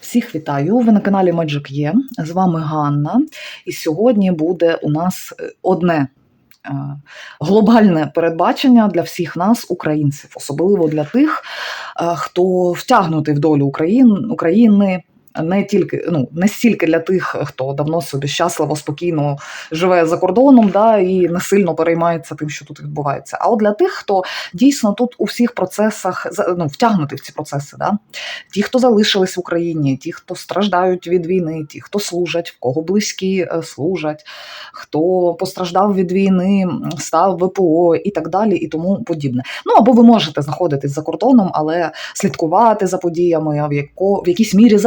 Всіх вітаю! Ви на каналі Magic Є. З вами Ганна. І сьогодні буде у нас е, одне е, глобальне передбачення для всіх нас, українців, особливо для тих, е, хто втягнутий в долю України, України. Не тільки ну не стільки для тих, хто давно собі щасливо, спокійно живе за кордоном, да і не сильно переймається тим, що тут відбувається. А от для тих, хто дійсно тут у всіх процесах ну, втягнутий в ці процеси, да ті, хто залишились в Україні, ті, хто страждають від війни, ті, хто служать, в кого близькі е, служать, хто постраждав від війни, став ВПО і так далі, і тому подібне. Ну або ви можете знаходитись за кордоном, але слідкувати за подіями, в яко в якійсь мірі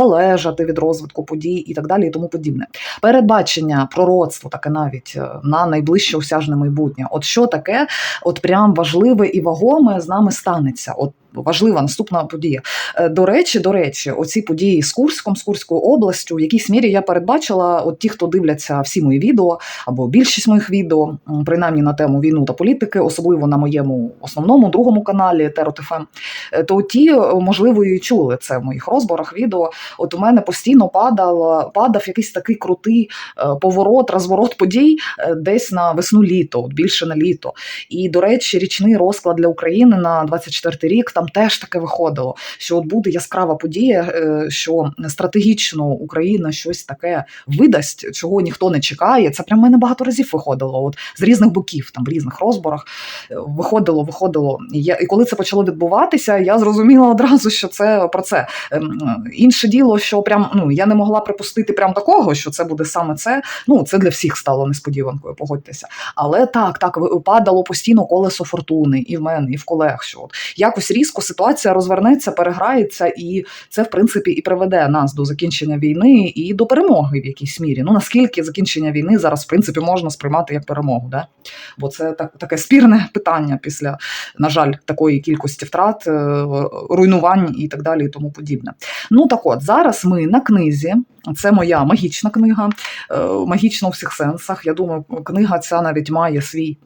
залежати від розвитку подій і так далі, і тому подібне. Передбачення, пророцтво таке навіть е, на найближче осяжне майбутнє. От що таке, от прям важливе і вагоме з нами станеться. От важлива наступна подія. Е, До речі, до речі, оці події з Курськом, з Курською областю, в якійсь мірі я передбачила, от ті, хто дивляться всі мої відео або більшість моїх відео, принаймні на тему війну та політики, особливо на моєму основному другому каналі Теротифем, то ті, е, можливо, і чули це в моїх розборах відео. От у мене постійно падав, падав якийсь такий крутий е, поворот, розворот подій десь на весну-літо, більше на літо. І, до речі, річний розклад для України на 24 рік там теж таке виходило, що от буде яскрава подія, е, що стратегічно Україна щось таке видасть, чого ніхто не чекає. Це прям мене багато разів виходило. От з різних боків, там в різних розборах е, виходило, виходило. І коли це почало відбуватися, я зрозуміла одразу, що це про це. Ем, Інше діло, що прям ну я не могла припустити прям такого, що це буде саме це. Ну це для всіх стало несподіванкою, погодьтеся. Але так, так падало постійно колесо фортуни і в мене, і в колег. Що от якось різко ситуація розвернеться, переграється, і це в принципі і приведе нас до закінчення війни і до перемоги в якійсь мірі. Ну наскільки закінчення війни зараз в принципі можна сприймати як перемогу, да? бо це так таке спірне питання після, на жаль, такої кількості втрат, е, руйнувань і так далі, і тому подібне. Ну так от зараз ми на книзі. Це моя магічна книга, е, магічна у всіх сенсах. Я думаю, книга ця навіть має свій.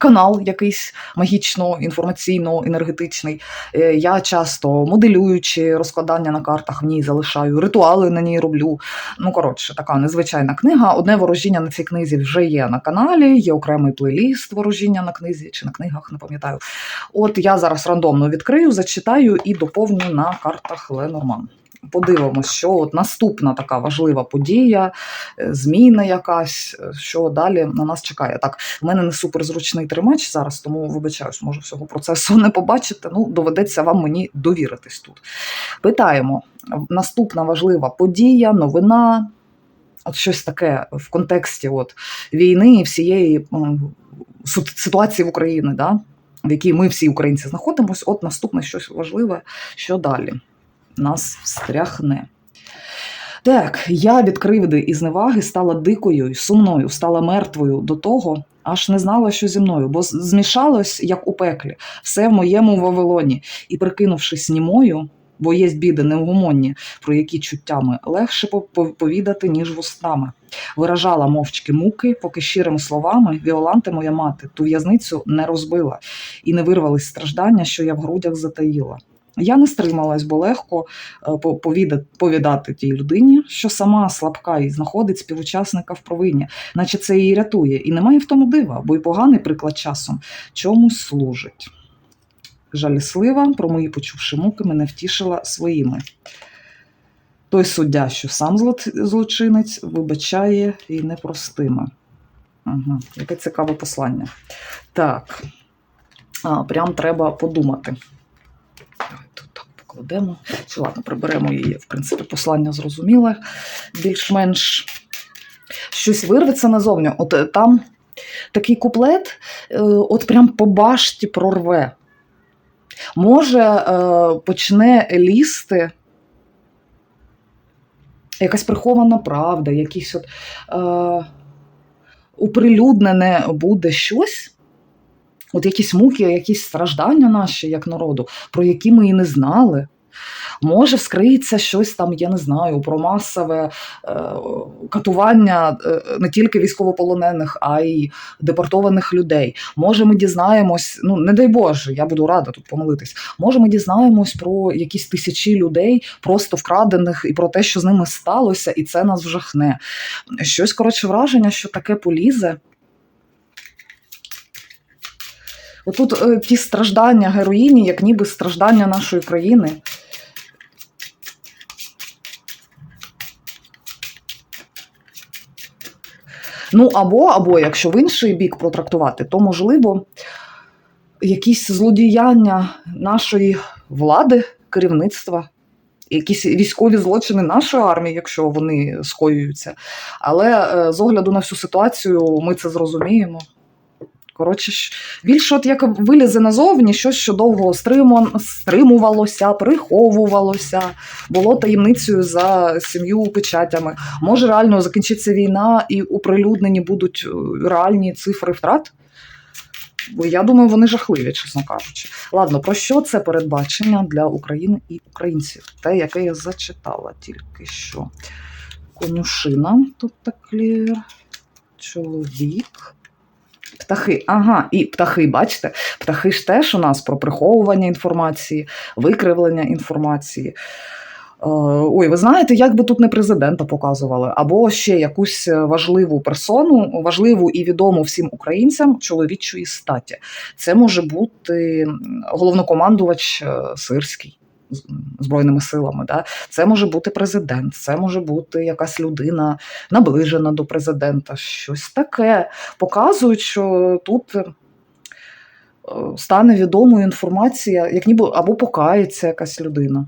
Канал якийсь магічно, інформаційно, енергетичний. Е, Я часто моделюючи розкладання на картах в ній залишаю, ритуали на ній роблю. Ну, коротше, така незвичайна книга. Одне ворожіння на цій книзі вже є на каналі, є окремий плейліст ворожіння на книзі чи на книгах, не пам'ятаю. От я зараз рандомно відкрию, зачитаю і доповню на картах Ленорман. Подивимось, що от наступна така важлива подія, е, зміна якась, е, що далі на нас чекає. Так, в мене не суперзручний тримач зараз, тому вибачаюсь, можу всього процесу не побачити. Ну, доведеться вам мені довіритись тут. Питаємо: наступна важлива подія, новина. От щось таке в контексті от, війни і всієї ситуації в Україні, да? в якій ми всі українці знаходимося. От наступне щось важливе, що далі нас встряхне. Так, я від кривди і зневаги стала дикою й сумною, стала мертвою до того, аж не знала, що зі мною, бо змішалось, як у пеклі, все в моєму Вавилоні, і, прикинувшись німою, бо є біди невгомонні, про які чуттями легше по- по- повідати, ніж вустами. Виражала мовчки муки, поки щирими словами Віоланти, моя мати, ту в'язницю не розбила, і не вирвались страждання, що я в грудях затаїла. Я не стрималась, бо легко е, по- повіда- повідати тій людині, що сама слабка і знаходить співучасника в провині, наче це її рятує. І немає в тому дива, бо й поганий приклад часом чомусь служить. Жаліслива, про мої почувши муки, мене втішила своїми. Той суддя, що сам зло- злочинець, вибачає і непростиме. Ага, яке цікаве послання. Так, а, прям треба подумати. Покладемо. Чи ладно, приберемо її. В принципі, послання зрозуміле, більш-менш щось вирветься назовні. От е, там такий куплет, е, от прям по башті прорве. Може, е, почне лізти якась прихована правда, якісь от е, уприлюднене буде щось. От якісь муки, якісь страждання наші, як народу, про які ми і не знали. Може, вскриється щось там, я не знаю, про масове е, катування е, не тільки військовополонених, а й депортованих людей. Може, ми дізнаємось, ну не дай Боже, я буду рада тут помилитись. Може, ми дізнаємось про якісь тисячі людей, просто вкрадених, і про те, що з ними сталося, і це нас вжахне. Щось коротше враження, що таке полізе. Отут е, ті страждання героїні, як ніби страждання нашої країни. Ну, або, або, якщо в інший бік протрактувати, то можливо якісь злодіяння нашої влади, керівництва, якісь військові злочини нашої армії, якщо вони скоюються. Але е, з огляду на всю ситуацію ми це зрозуміємо. Коротше, більше, от як вилізе назовні, щось, що довго стримувалося, приховувалося, було таємницею за сім'ю печатями. Може, реально закінчиться війна і оприлюднені будуть е, реальні цифри втрат? Бо я думаю, вони жахливі, чесно кажучи. Ладно, про що це передбачення для України і українців? Те, яке я зачитала тільки що. Конюшина, тут так клір, чоловік. Птахи, ага, і птахи, бачите, птахи ж теж у нас про приховування інформації, викривлення інформації. Е, Ой, ви знаєте, як би тут не президента показували, або ще якусь важливу персону, важливу і відому всім українцям чоловічої статі. Це може бути головнокомандувач е, Сирський. Збройними силами, да? це може бути президент, це може бути якась людина наближена до президента, щось таке. Показують, що тут е, стане відомою інформація, як ніби або покається якась людина.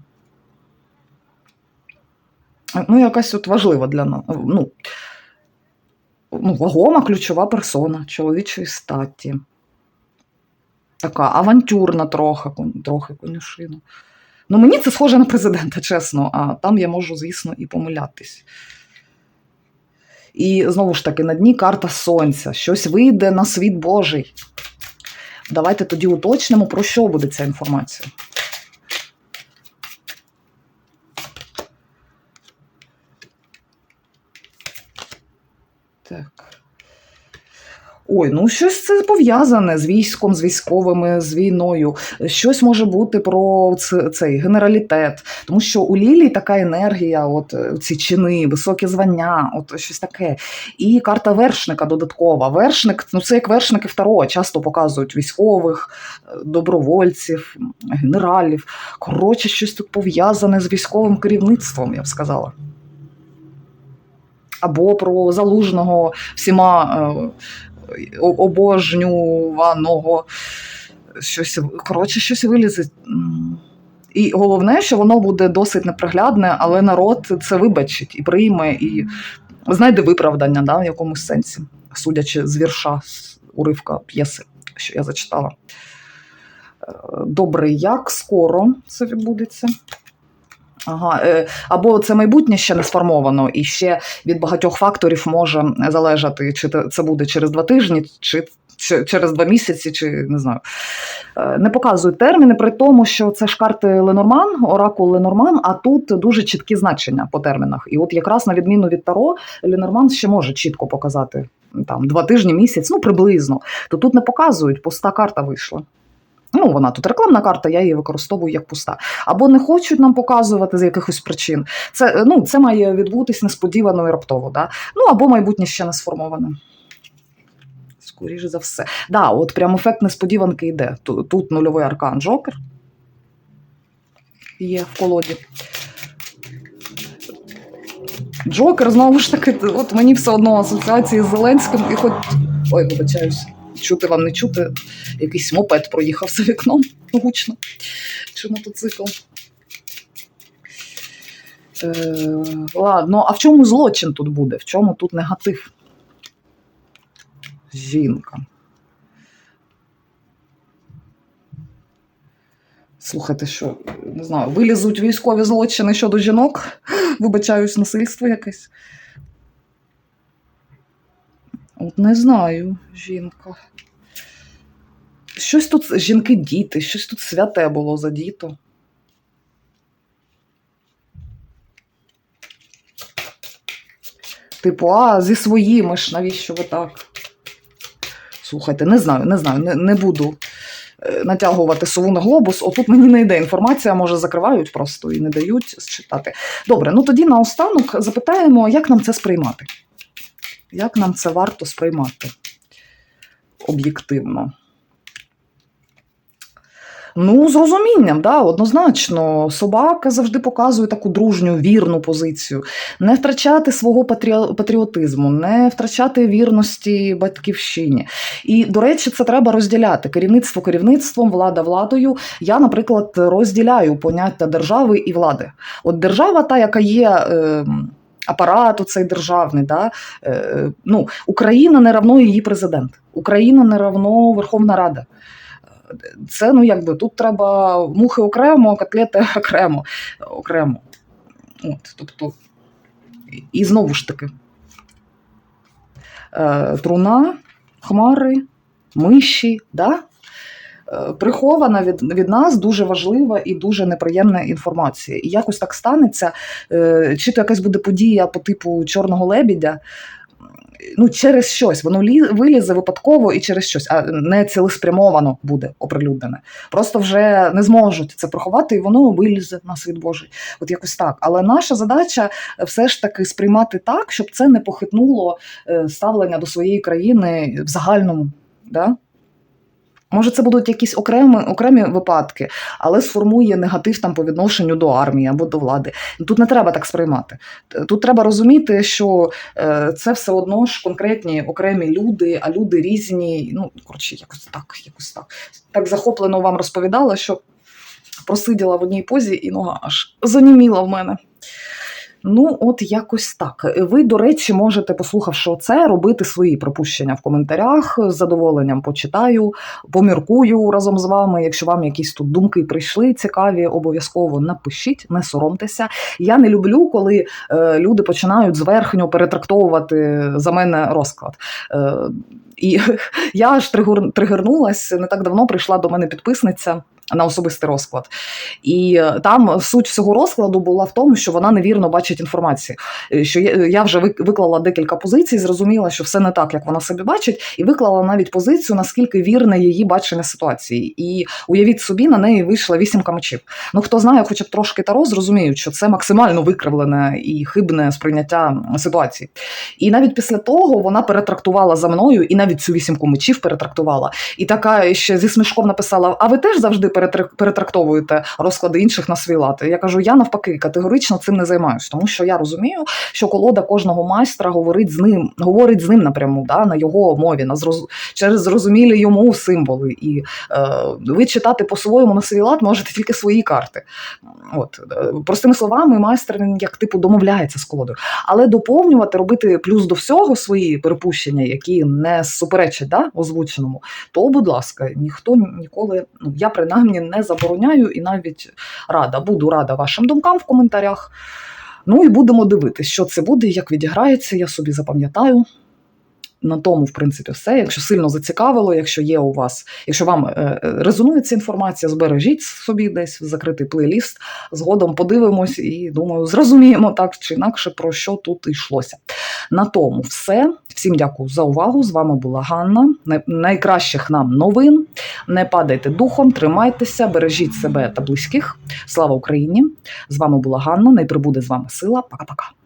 Ну, якась от важлива для нас. Ну, ну, вагома ключова персона чоловічої статі. Така авантюрна трохи, трохи конюшина. Ну, мені це схоже на президента, чесно, а там я можу, звісно, і помилятись. І знову ж таки, на дні карта сонця. Щось вийде на світ Божий. Давайте тоді уточнимо, про що буде ця інформація. Так. Ой, ну щось це пов'язане з військом, з військовими, з війною. Щось може бути про цей генералітет, тому що у Лілії така енергія, от е, ці чини, високі звання, от щось таке. І карта вершника додаткова. Вершник, ну це як вершники Таро, часто показують військових, е, добровольців, генералів. Коротше, щось тут пов'язане з військовим керівництвом, я б сказала. Або про залужного всіма е, обожнюваного. Щось, коротше, щось вилізе. І головне, що воно буде досить неприглядне, але народ це вибачить і прийме, і знайде виправдання да, в якомусь сенсі, судячи з вірша з уривка п'єси, що я зачитала. Е, Добре, як скоро це відбудеться? Ага, е, або це майбутнє ще не сформовано, і ще від багатьох факторів може залежати, чи це буде через два тижні, чи через два місяці, чи не знаю. Е, Не показують терміни, при тому, що це ж карти Ленорман, оракул Ленорман, а тут дуже чіткі значення по термінах. І от якраз на відміну від Таро, Ленорман ще може чітко показати там два тижні, місяць, ну приблизно. То тут не показують, пуста карта вийшла. Ну, вона тут рекламна карта, я її використовую як пуста. Або не хочуть нам показувати з якихось причин. Це, е, ну, це має відбутись несподівано і раптово. Да? Ну або майбутнє ще не сформоване. Скоріше за все. Да, от прям ефект несподіванки йде. Тут, тут нульовий аркан Джокер є в колоді. Джокер, знову ж таки, от мені все одно асоціації з Зеленським, і хоч. Ой, вибачаюсь, чути вам не чути. Якийсь мопед проїхав за вікном гучно. Чи мотоцикл. Е, ладно, а в чому злочин тут буде? В чому тут негатив? Жінка. Слухайте, що не знаю, вилізуть військові злочини щодо жінок, вибачаюсь, насильство якесь. От не знаю, жінка. Щось тут жінки-діти, щось тут святе було за діто. Типу, а, зі своїми ж, навіщо ви так? Слухайте, не знаю, не знаю, не не буду е, натягувати сову на глобус. Отут мені не йде інформація, може, закривають просто і не дають считати. Добре, ну тоді наостанок запитаємо, як нам це сприймати. Як нам це варто сприймати об'єктивно? Ну, з розумінням, да, однозначно. Собака завжди показує таку дружню, вірну позицію. Не втрачати свого патріотизму, не втрачати вірності батьківщині. І, до речі, це треба розділяти. Керівництво керівництвом, влада владою. Я, наприклад, розділяю поняття держави і влади. От держава, та, яка є. Е, Апарат цей державний, да? е, ну, Україна не равно її президент, Україна не равно Верховна Рада. Це ну якби тут треба мухи окремо, котлети окремо. окремо. От, тобто, і- знову ж таки, е, труна, хмари, миші, да? Е, Прихована від, від нас дуже важлива і дуже неприємна інформація. І якось так станеться, е, чи то якась буде подія по типу чорного лебідя, ну, через щось, воно лі- вилізе випадково і через щось, а не цілеспрямовано буде оприлюднене. Просто вже не зможуть це приховати, і воно вилізе на світ Божий. От якось так. Але наша задача все ж таки сприймати так, щоб це не похитнуло е, ставлення до своєї країни в загальному. Да? Може, це будуть якісь окремі, окремі випадки, але сформує негатив там по відношенню до армії або до влади. Тут не треба так сприймати. Тут треба розуміти, що е, це все одно ж конкретні окремі люди, а люди різні. Ну, коротше, якось так, якось так. Так захоплено вам розповідала, що просиділа в одній позі, і нога аж заніміла в мене. Ну, от якось так. Ви, до речі, можете, послухавши це, робити свої припущення в коментарях. З задоволенням почитаю, поміркую разом з вами. Якщо вам якісь тут думки прийшли цікаві, обов'язково напишіть, не соромтеся. Я не люблю, коли е, люди починають зверхньо перетрактовувати за мене розклад. Е, і я аж тригернулась. Не так давно прийшла до мене підписниця на особистий розклад. І е, там суть всього розкладу була в тому, що вона невірно бачить інформацію. Е, Що я, я вже виклала декілька позицій, зрозуміла, що все не так, як вона собі бачить, і виклала навіть позицію, наскільки вірне її бачення ситуації. І уявіть собі, на неї вийшла вісімка мечів. Ну хто знає, хоча б трошки таро, зрозуміють, що це максимально викривлене і хибне сприйняття ситуації. І навіть після того вона перетрактувала за мною, і навіть цю вісімку мечів перетрактувала. І така ще зі смішком написала: А ви теж завжди перетрактовуєте розклади інших на свій лад? Я кажу, я навпаки категорично цим не займаюся, тому що я розумію, що колода кожного майстра говорить з ним, говорить з ним напряму, да, на його мові, на зроз... через зрозумілі йому символи. І е, ви читати по-своєму на свій лад можете тільки свої карти. От е, простими словами, майстер як типу домовляється з колодою, але доповнювати, робити плюс до всього свої припущення, які не суперечать да, озвученому, то, будь ласка, ніхто ніколи, ну я принаймні не забороняю і навіть рада. Буду рада вашим думкам в коментарях. Ну і будемо дивитися, що це буде, як відіграється, я собі запам'ятаю. На тому, в принципі, все. Якщо сильно зацікавило, якщо є у вас, якщо вам е, е, резонує ця інформація, збережіть собі десь в закритий плейліст. Згодом подивимось і думаю, зрозуміємо так чи інакше, про що тут йшлося. На тому все. Всім дякую за увагу. З вами була Ганна. Най- Найкращих нам новин. Не падайте духом, тримайтеся, бережіть себе та близьких. Слава Україні! З вами була Ганна. Най прибуде з вами сила. Пока-пока.